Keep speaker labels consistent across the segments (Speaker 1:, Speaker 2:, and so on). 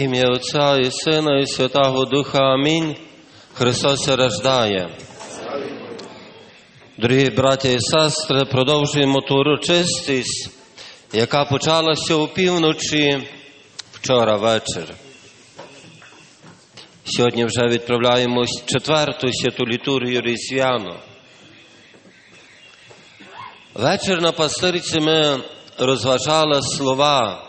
Speaker 1: Ім'я Отця і Сина, і Святого Духа. Амінь. Христос рождає. Дорогі браті і сестри, продовжуємо ту урочистість, яка почалася у півночі вчора вечір. Сьогодні вже відправляємось четверту святу літургію Різдвяну. Вечір на пастирці ми розважали слова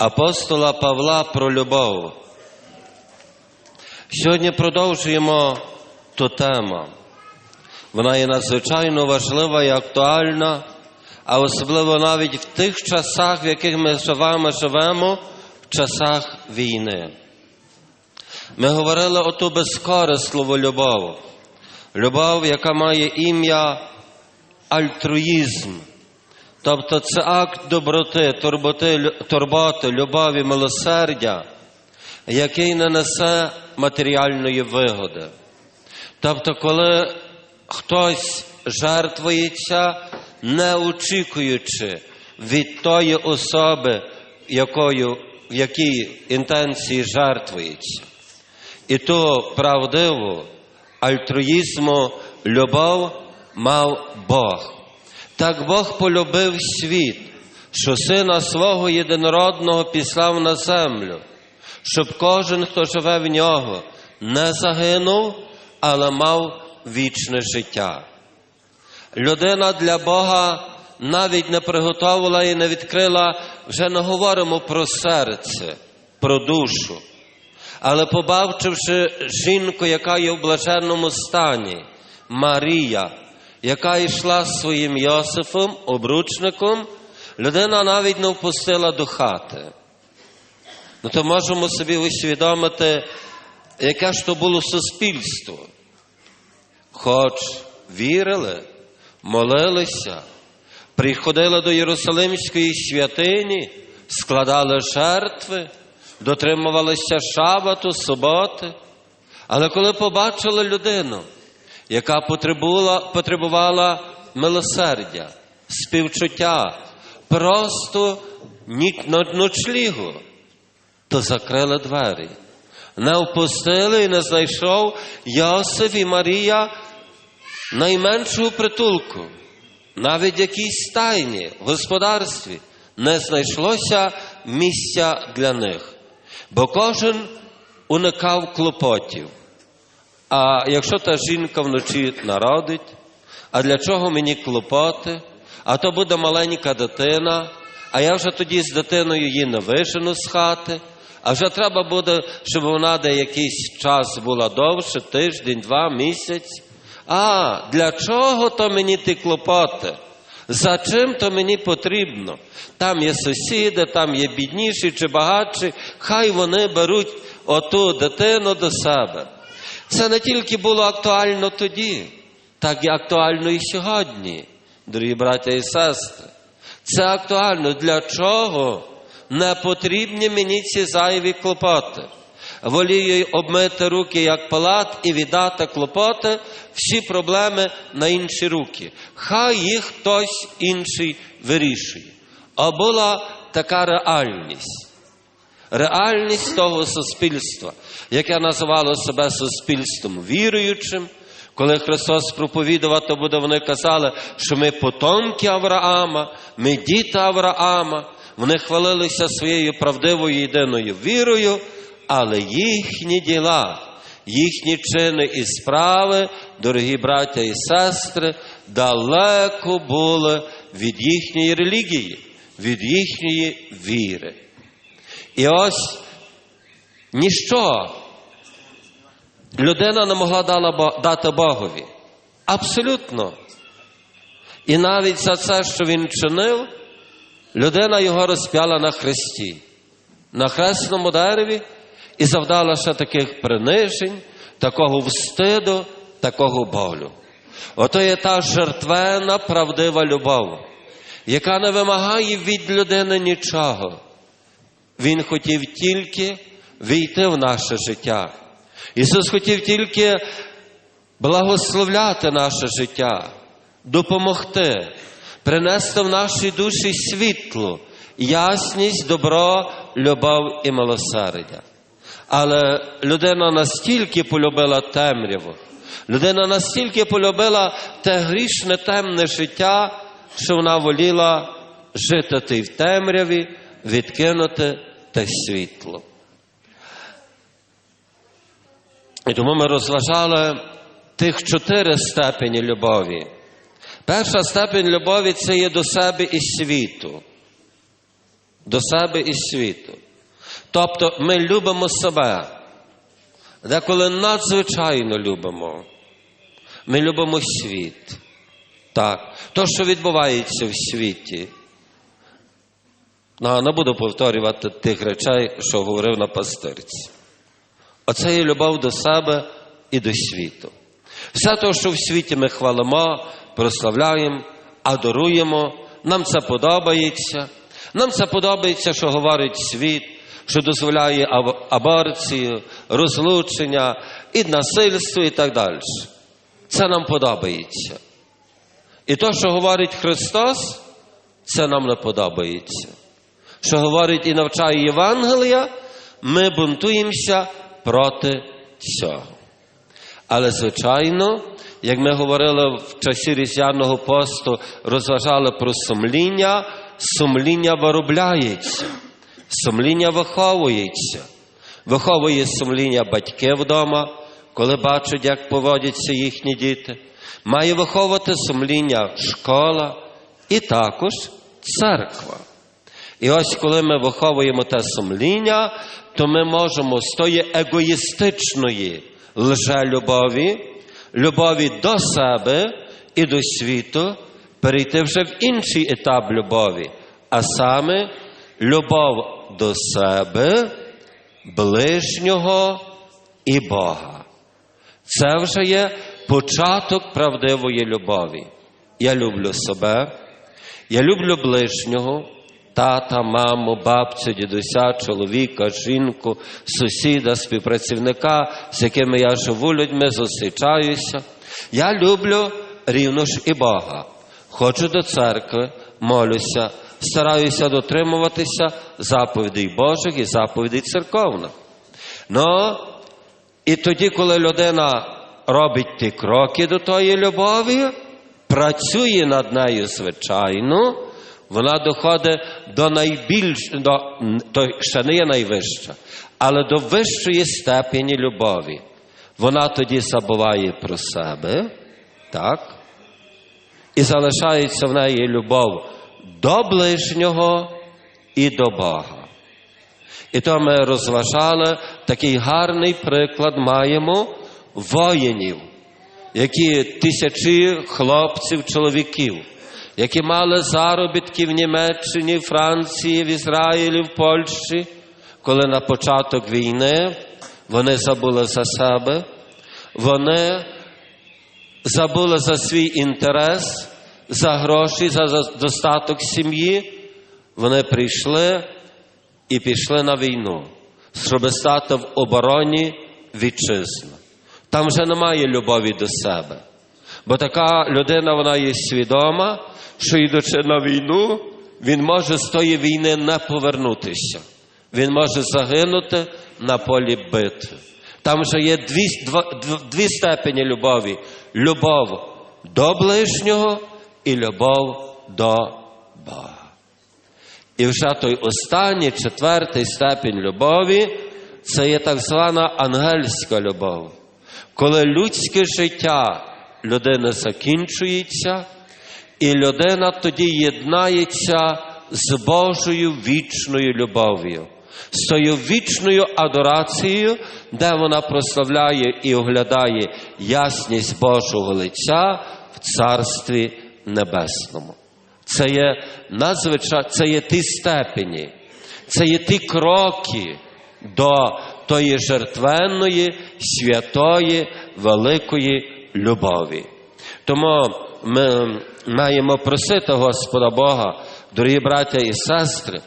Speaker 1: апостола Павла про любов. Сьогодні продовжуємо ту тему. Вона є надзвичайно важлива і актуальна, а особливо навіть в тих часах, в яких ми з вами живемо, в часах війни. Ми говорили о ту безкорисливу любов, любов, яка має ім'я альтруїзм. Тобто це акт доброти, турботи, турботи, любові, милосердя, який не несе матеріальної вигоди. Тобто, коли хтось жертвується, не очікуючи від тої особи, якою, в якій інтенції жертвується. І ту правдиву альтруїзму любов мав Бог. Так Бог полюбив світ, що сина свого єдинородного післав на землю, щоб кожен, хто живе в нього, не загинув, але мав вічне життя. Людина для Бога навіть не приготувала і не відкрила, вже не говоримо про серце, про душу. Але побачивши жінку, яка є в блаженному стані, Марія, яка йшла з своїм Йосифом, обручником, людина навіть не впустила до хати. Ну то можемо собі усвідомити, яке ж то було суспільство. Хоч вірили, молилися, приходили до Єрусалимської святині, складали жертви, дотримувалися шабату, суботи. Але коли побачили людину, яка потребувала, милосердя, співчуття, просто ночлігу, то закрили двері. Не впустили і не знайшов Йосиф і Марія найменшого притулку. Навіть якійсь стайні, в господарстві не знайшлося місця для них, бо кожен уникав клопотів. А якщо та жінка вночі народить, а для чого мені клопоти? А то буде маленька дитина, а я вже тоді з дитиною її не вижену з хати, а вже треба буде, щоб вона де якийсь час була довше, тиждень, два, місяць. А для чого то мені ті клопоти? За чим то мені потрібно? Там є сусіди, там є бідніші чи багатші, хай вони беруть оту дитину до себе. Це не тільки було актуально тоді, так і актуально і сьогодні, дорогі браття і сестри. Це актуально для чого не потрібні мені ці зайві клопоти. Волію обмити руки як палат і віддати клопоти, всі проблеми на інші руки. Хай їх хтось інший вирішує. А була така реальність реальність того суспільства, яке називало себе суспільством віруючим. Коли Христос проповідував, то буде вони казали, що ми потомки Авраама, ми діти Авраама. Вони хвалилися своєю правдивою єдиною вірою, але їхні діла, їхні чини і справи, дорогі браття і сестри, далеко були від їхньої релігії, від їхньої віри. І ось ніщо людина не могла дати Богові. Абсолютно. І навіть за це, що він чинив, людина його розп'яла на хресті, на хресному дереві і завдала ще таких принижень, такого встиду, такого болю. Ото є та жертвена, правдива любов, яка не вимагає від людини нічого. Він хотів тільки війти в наше життя. Ісус хотів тільки благословляти наше життя, допомогти, принести в наші душі світло, ясність, добро, любов і милосердя. Але людина настільки полюбила темряву, людина настільки полюбила те грішне темне життя, що вона воліла жити в темряві, відкинути те світло. І тому ми розважали тих чотири степені любові. Перша степень любові це є до себе і світу. До себе і світу. Тобто ми любимо себе, деколи надзвичайно любимо. Ми любимо світ. Так, то, що відбувається в світі. Ну, не буду повторювати тих речей, що говорив на пастирці. Оце є любов до себе і до світу. Все те, що в світі ми хвалимо, прославляємо, адоруємо, нам це подобається. Нам це подобається, що говорить світ, що дозволяє аборцію, розлучення і насильство і так далі. Це нам подобається. І те, що говорить Христос, це нам не подобається. Що говорить і навчає Євангелія, ми бунтуємося проти цього. Але, звичайно, як ми говорили в часі різдвяного посту, розважали про сумління, сумління виробляється, сумління виховується. Виховує сумління батьки вдома, коли бачать, як поводяться їхні діти. Має виховувати сумління школа і також церква. І ось коли ми виховуємо те сумління, то ми можемо з тої егоїстичної лжелюбові, любові до себе і до світу перейти вже в інший етап любові, а саме любов до себе, ближнього і Бога. Це вже є початок правдивої любові. Я люблю себе, я люблю ближнього, тата, маму, бабцю, дідуся, чоловіка, жінку, сусіда, співпрацівника, з якими я живу людьми, зустрічаюся. Я люблю рівно ж і Бога. Ходжу до церкви, молюся, стараюся дотримуватися заповідей Божих і заповідей церковних. Ну, і тоді, коли людина робить ті кроки до тої любові, працює над нею звичайно, вона доходить до найбільш, до, то ще не є найвища, але до вищої степені любові. Вона тоді забуває про себе, так? І залишається в неї любов до ближнього і до Бога. І то ми розважали такий гарний приклад маємо воїнів, які тисячі хлопців, чоловіків, які мали заробітки в Німеччині, Франції, в Ізраїлі, в Польщі, коли на початок війни вони забули за себе, вони забули за свій інтерес, за гроші, за достаток сім'ї, вони прийшли і пішли на війну, щоб стати в обороні вітчизни. Там вже немає любові до себе. Бо така людина, вона є свідома, що йдучи на війну, він може з тої війни не повернутися. Він може загинути на полі битви. Там вже є дві, два, дві степені любові: любов до ближнього і любов до Бога. І вже той останній, четвертий степінь любові це є так звана ангельська любов. Коли людське життя людини закінчується, і людина тоді єднається з Божою вічною любов'ю, з тою вічною адорацією, де вона прославляє і оглядає ясність Божого лиця в Царстві Небесному. Це є надзвичай, це є ті степені, це є ті кроки до тої жертвенної, святої, великої любові. Тому ми маємо просити Господа Бога, дорогі браття і сестри,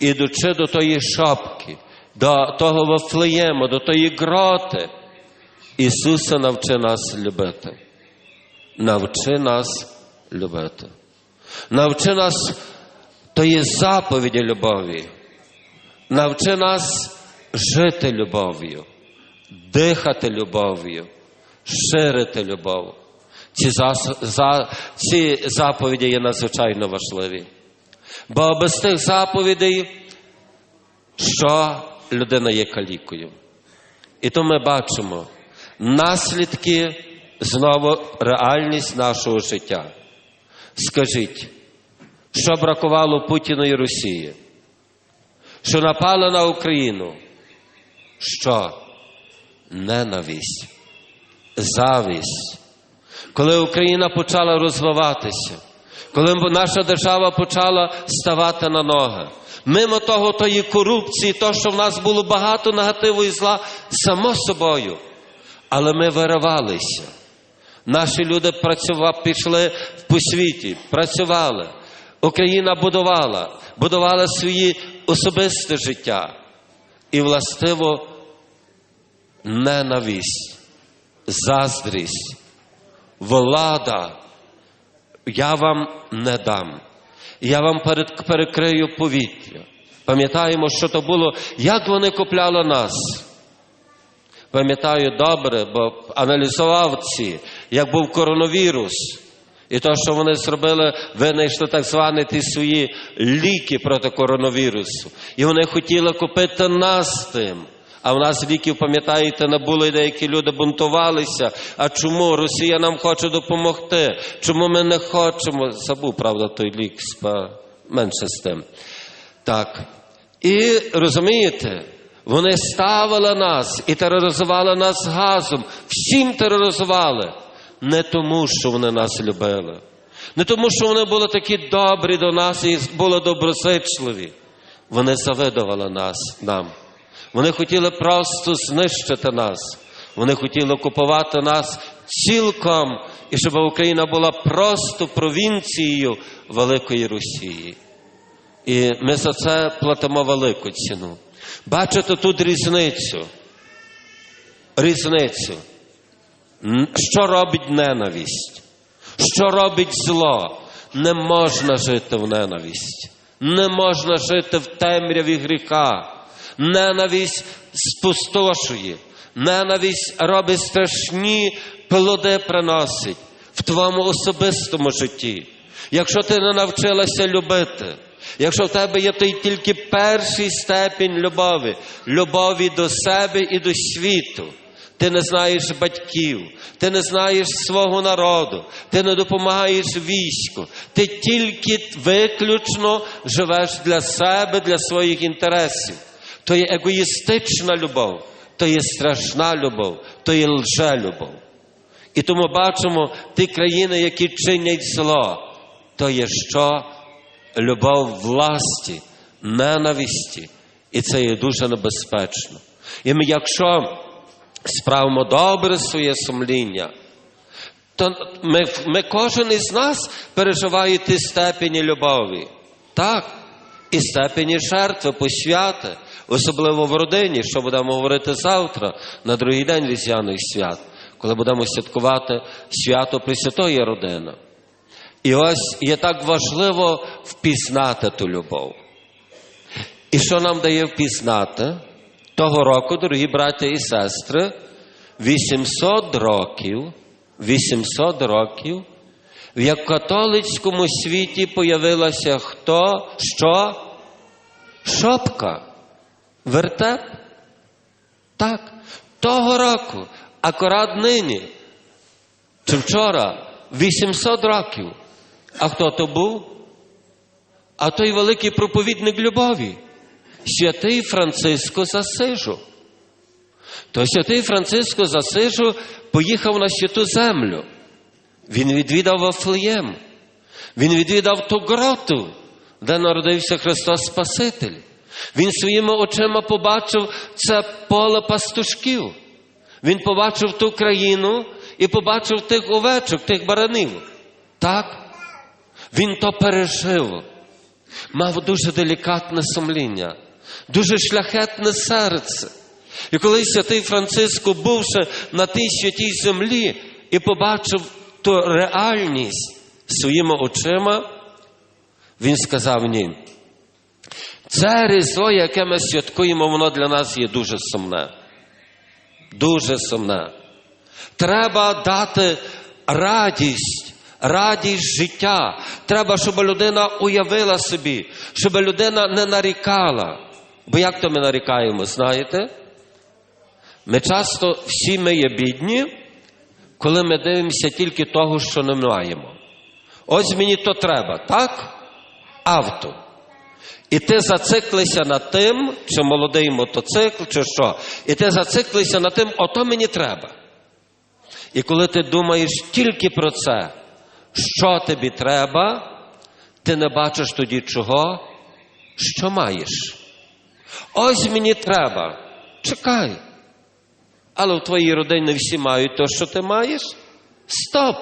Speaker 1: ідучи до тої шапки, до того Вафлеєму, до тої гроти, Ісуса навчи нас любити. Навчи нас любити. Навчи нас тої заповіді любові. Навчи нас жити любов'ю, дихати любов'ю, ширити любов. Ці, зас- за, ці заповіді є надзвичайно важливі. Бо без тих заповідей, що людина є калікою. І то ми бачимо наслідки знову реальність нашого життя. Скажіть, що бракувало Путіну і Росії? Що напали на Україну? Що? Ненависть, завість. Коли Україна почала розвиватися, коли наша держава почала ставати на ноги, мимо того тої корупції, то, що в нас було багато негативу і зла, само собою. Але ми виривалися. Наші люди працювали, пішли по світі, працювали. Україна будувала, будувала своє особисте життя. І властиво ненависть, заздрість, влада. Я вам не дам. Я вам перекрию повітря. Пам'ятаємо, що то було, як вони купляли нас. Пам'ятаю добре, бо аналізував ці, як був коронавірус. І то, що вони зробили, винайшли так звані ті свої ліки проти коронавірусу. І вони хотіли купити нас тим. А в нас ліків, пам'ятаєте, і деякі люди бунтувалися. А чому Росія нам хоче допомогти? Чому ми не хочемо? Забув, правда, той лік менше з тим. Так. І розумієте, вони ставили нас і тероризували нас газом. Всім тероризували. Не тому, що вони нас любили. Не тому, що вони були такі добрі до нас і були доброзичливі. Вони завидували нас нам. Вони хотіли просто знищити нас. Вони хотіли окупувати нас цілком, і щоб Україна була просто провінцією Великої Росії. І ми за це платимо велику ціну. Бачите тут різницю. Різницю. Що робить ненависть? Що робить зло? Не можна жити в ненависть. Не можна жити в темряві гріха. Ненависть спустошує. Ненависть робить страшні плоди приносить в твоєму особистому житті. Якщо ти не навчилася любити, якщо в тебе є той тільки перший степінь любові, любові до себе і до світу, ти не знаєш батьків, ти не знаєш свого народу, ти не допомагаєш війську, ти тільки виключно живеш для себе, для своїх інтересів. То є егоїстична любов, то є страшна любов, то є лжелюбов. І тому бачимо ті країни, які чинять зло, то є що? Любов власті, ненависті. І це є дуже небезпечно. І ми, якщо справимо добре своє сумління, то ми, ми кожен із нас переживає ті степені любові. Так, і степені жертви, посвяти, особливо в родині, що будемо говорити завтра, на другий день різдвяних свят, коли будемо святкувати свято Пресвятої родини. І ось є так важливо впізнати ту любов. І що нам дає впізнати? Того року, дорогі браття і сестри, 800 років, 800 років, в католицькому світі появилася хто? Що? Шопка. Вертеп? Так. Того року, акурат нині, чи вчора, 800 років. А хто то був? А той великий проповідник любові, святий Франциско Засижу. То святий Франциско Засижу поїхав на святу землю. Він відвідав Вафлеєм. Він відвідав ту гроту, де народився Христос Спаситель. Він своїми очима побачив це поле пастушків. Він побачив ту країну і побачив тих овечок, тих баранів. Так? Він то пережив. Мав дуже делікатне сумління, дуже шляхетне серце. І коли святий Франциско, бувши на тій святій землі і побачив ту реальність своїми очима, він сказав ні. Це різдво, яке ми святкуємо, воно для нас є дуже сумне. Дуже сумне. Треба дати радість, радість життя. Треба, щоб людина уявила собі, щоб людина не нарікала. Бо як то ми нарікаємо, знаєте? Ми часто всі ми є бідні, коли ми дивимося тільки того, що не маємо. Ось мені то треба, так? Авто. І ти зациклився над тим, чи молодий мотоцикл, чи що. І ти зациклився над тим, ото мені треба. І коли ти думаєш тільки про це, що тобі треба, ти не бачиш тоді чого, що маєш. Ось мені треба. Чекай. Але в твоїй родині всі мають те, що ти маєш. Стоп!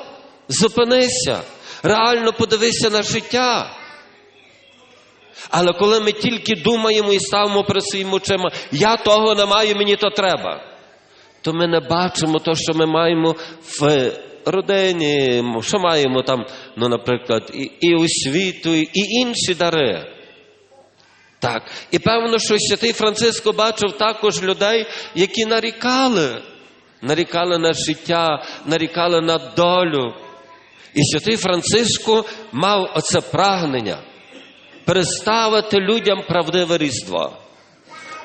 Speaker 1: Зупинися. Реально подивися на життя. Але коли ми тільки думаємо і ставимо перед своїми очима, я того не маю, мені то треба, то ми не бачимо те, що ми маємо в родині, що маємо там, ну, наприклад, і, і освіту, і інші дари. Так. І певно, що святий Франциско бачив також людей, які нарікали, нарікали на життя, нарікали на долю. І святий Франциско мав оце прагнення представити людям правдиве Різдво.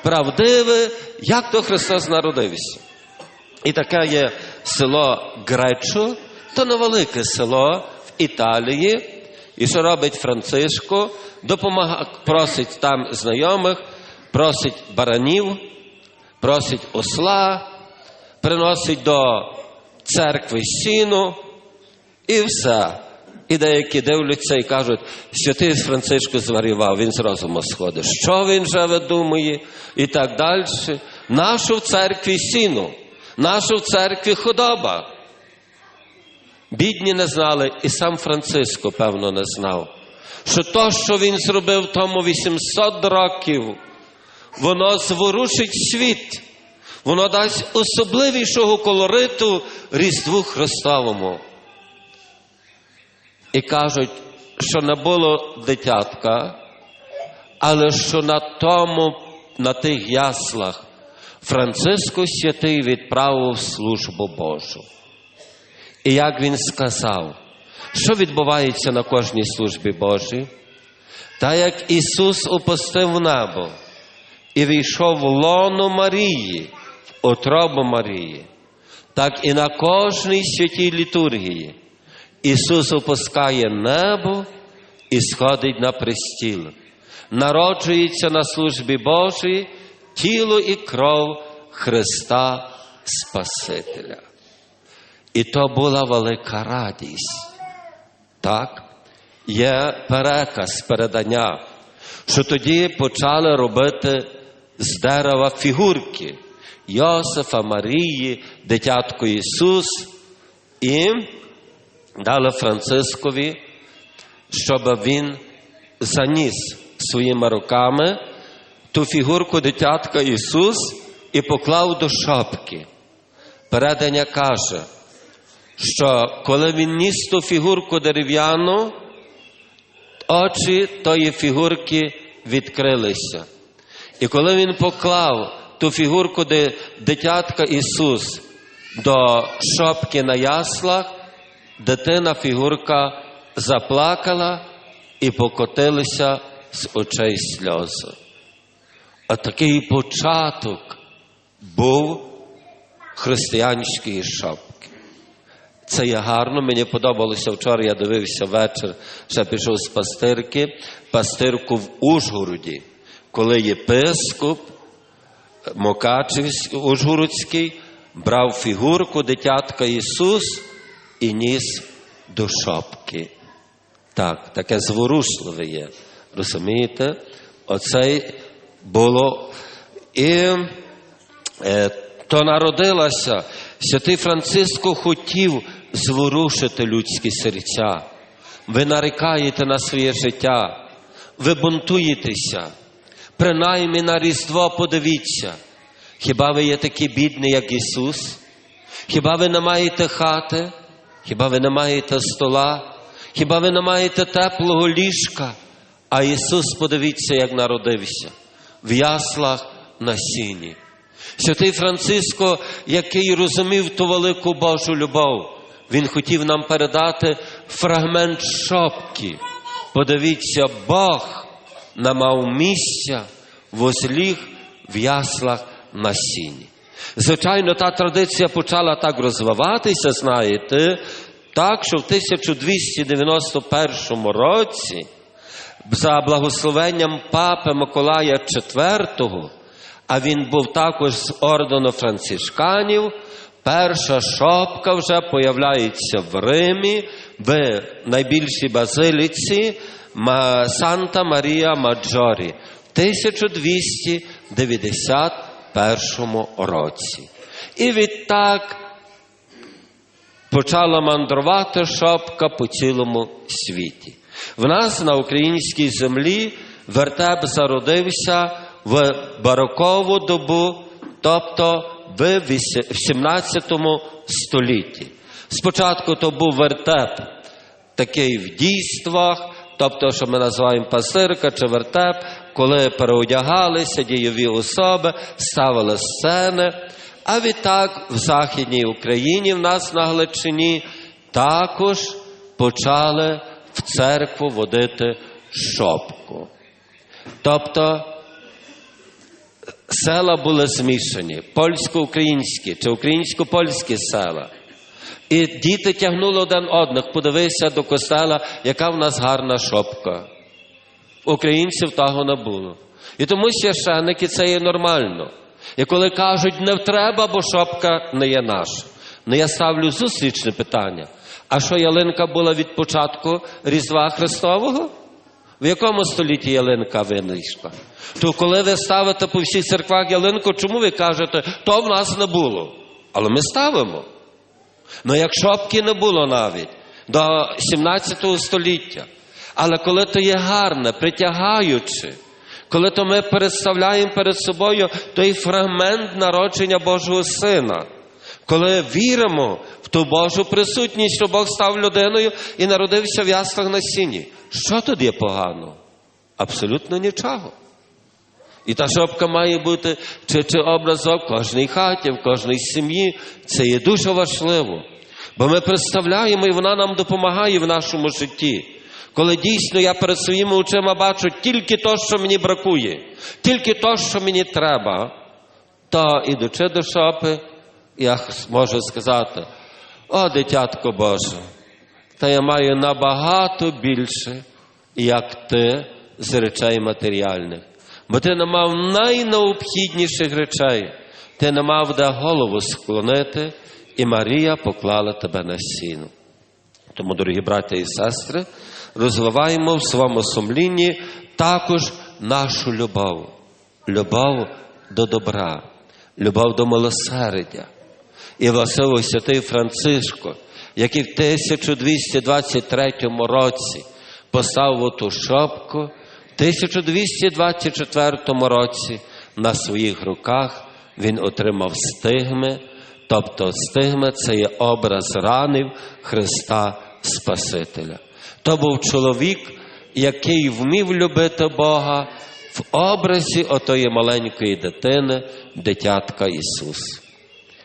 Speaker 1: Правдиве, як то Христос народився. І таке є село Гречо, то невелике село в Італії. І що робить Франциско? Допомагає, просить там знайомих, просить баранів, просить осла, приносить до церкви сіну і все. І деякі дивляться і кажуть, святий Францишко зварював, він з розуму сходить. Що він же видумує? І так далі. Нашу в церкві сіну, нашу в церкві худоба. Бідні не знали, і сам Франциско, певно, не знав, що то, що він зробив тому 800 років, воно зворушить світ, воно дасть особливішого колориту Різдву Христовому. І кажуть, що не було дитятка, але що на тому, на тих яслах Франциско святий відправив службу Божу. І як він сказав, що відбувається на кожній службі Божій? Та як Ісус опустив небо і війшов в лоно Марії, в отробу Марії, так і на кожній святій літургії Ісус опускає небо і сходить на престіл, народжується на службі Божій тіло і кров Христа Спасителя. І то була велика радість. Так? Є переказ передання, що тоді почали робити з дерева фігурки Йосифа, Марії, дитятко Ісус і дали Францискові, щоб він заніс своїми руками ту фігурку дитятка Ісус і поклав до шапки. Передання каже, що коли він ніс ту фігурку дерев'яну, очі тої фігурки відкрилися. І коли він поклав ту фігурку дитятка Ісус до шопки на яслах, дитина фігурка заплакала і покотилися з очей сльози. А такий початок був християнської шапки. Це є гарно, мені подобалося вчора, я дивився вечір, ще пішов з пастирки, пастирку в Ужгороді, коли єпископ Мокачівський, Ужгородський брав фігурку дитятка Ісус і ніс до шапки. Так, таке зворушливе є. Розумієте? Оце було. І е, то народилася. Святий Франциско хотів зворушити людські серця. Ви нарікаєте на своє життя, ви бунтуєтеся. Принаймні на Різдво подивіться. Хіба ви є такі бідні, як Ісус? Хіба ви не маєте хати? Хіба ви не маєте стола? Хіба ви не маєте теплого ліжка? А Ісус, подивіться, як народився в яслах на сіні. Святий Франциско, який розумів ту велику Божу любов, він хотів нам передати фрагмент шопки. Подивіться, Бог намав місця возліг в яслах на сіні. Звичайно, та традиція почала так розвиватися, знаєте, так, що в 1291 році за благословенням папи Миколая IV, а він був також з ордену францишканів, перша шопка вже появляється в Римі, в найбільшій базиліці Санта Марія Маджорі. В 1291 році. І відтак почала мандрувати шопка по цілому світі. В нас на українській землі вертеп зародився в барокову добу, тобто в 17 столітті. Спочатку то був вертеп такий в дійствах, тобто, що ми називаємо пасирка чи вертеп, коли переодягалися дійові особи, ставили сцени. А відтак в Західній Україні, в нас на Галичині, також почали в церкву водити шопку. Тобто села були змішані, польсько-українські чи українсько-польські села. І діти тягнули один одних, подивися до костела, яка в нас гарна шопка. Українців того не було. І тому священники це є нормально. І коли кажуть, не треба, бо шопка не є наша. Ну я ставлю зустрічне питання. А що ялинка була від початку Різдва Христового? В якому столітті ялинка винайшла? То коли ви ставите по всіх церквах ялинку, чому ви кажете, то в нас не було? Але ми ставимо. Ну як шопки не було навіть до 17 століття. Але коли то є гарне, притягаюче, коли то ми представляємо перед собою той фрагмент народження Божого Сина, коли віримо в ту Божу присутність, що Бог став людиною і народився в яслах на сіні, що тут є погано? Абсолютно нічого. І та шопка має бути чи, чи образок в кожній хаті, в кожній сім'ї. Це є дуже важливо. Бо ми представляємо, і вона нам допомагає в нашому житті. Коли дійсно я перед своїми очима бачу тільки то, що мені бракує, тільки то, що мені треба, то ідучи до шопи, я можу сказати: о, дитятко Боже, та я маю набагато більше, як ти з речей матеріальних. Бо ти не мав найнеобхідніших речей, ти не мав де голову склонити, і Марія поклала тебе на сіну. Тому, дорогі браття і сестри, розвиваємо в своєму сумлінні також нашу любов, любов до добра, любов до милосердя. І власиво святий Францишко, який в 1223 році поставив ту шопку, в 1224 році на своїх руках він отримав стигми, тобто стигми це є образ ранів Христа Спасителя. То був чоловік, який вмів любити Бога в образі отої маленької дитини, дитятка Ісус.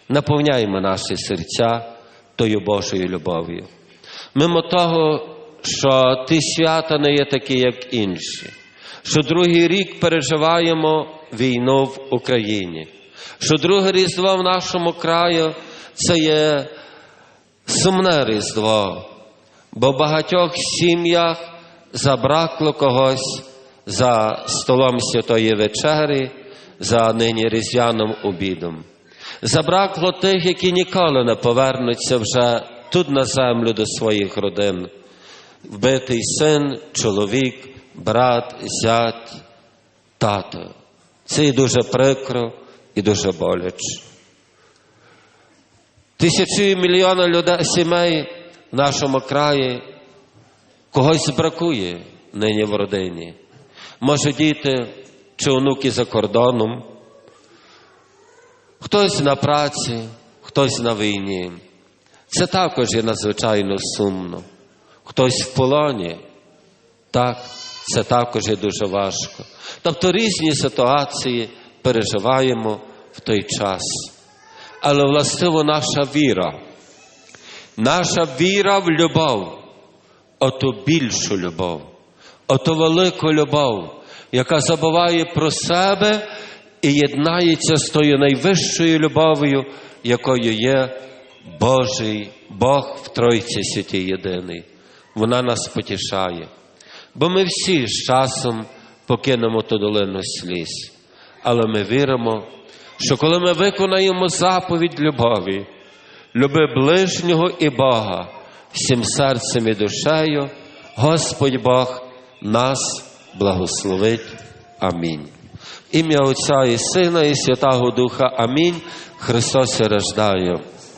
Speaker 1: Наповняємо наші серця тою Божою любов'ю. Мимо того, що ті свята не є такі, як інші, що другий рік переживаємо війну в Україні, що друге різдво в нашому краю це є сумне різдво, бо в багатьох сім'ях забракло когось за столом святої вечері, за нині різдвяним обідом. Забракло тих, які ніколи не повернуться вже тут на землю до своїх родин. Вбитий син, чоловік, брат, зять, тато. Це і дуже прикро і дуже боляче. Тисячі мільйони людей, сімей в нашому краї когось бракує нині в родині. Може, діти чи онуки за кордоном, хтось на праці, хтось на війні. Це також є надзвичайно сумно. Хтось в полоні. Так, це також є дуже важко. Тобто різні ситуації переживаємо в той час. Але властиво наша віра, наша віра в любов, оту більшу любов, оту велику любов, яка забуває про себе і єднається з тою найвищою любов'ю, якою є Божий Бог в Тройці Святій Єдиний. Вона нас потішає. Бо ми всі з часом покинемо ту долину сліз. Але ми віримо, що коли ми виконаємо заповідь любові, люби ближнього і Бога всім серцем і душею, Господь Бог нас благословить. Амінь. Ім'я Отця і Сина, і Святого Духа. Амінь. Христос рождає.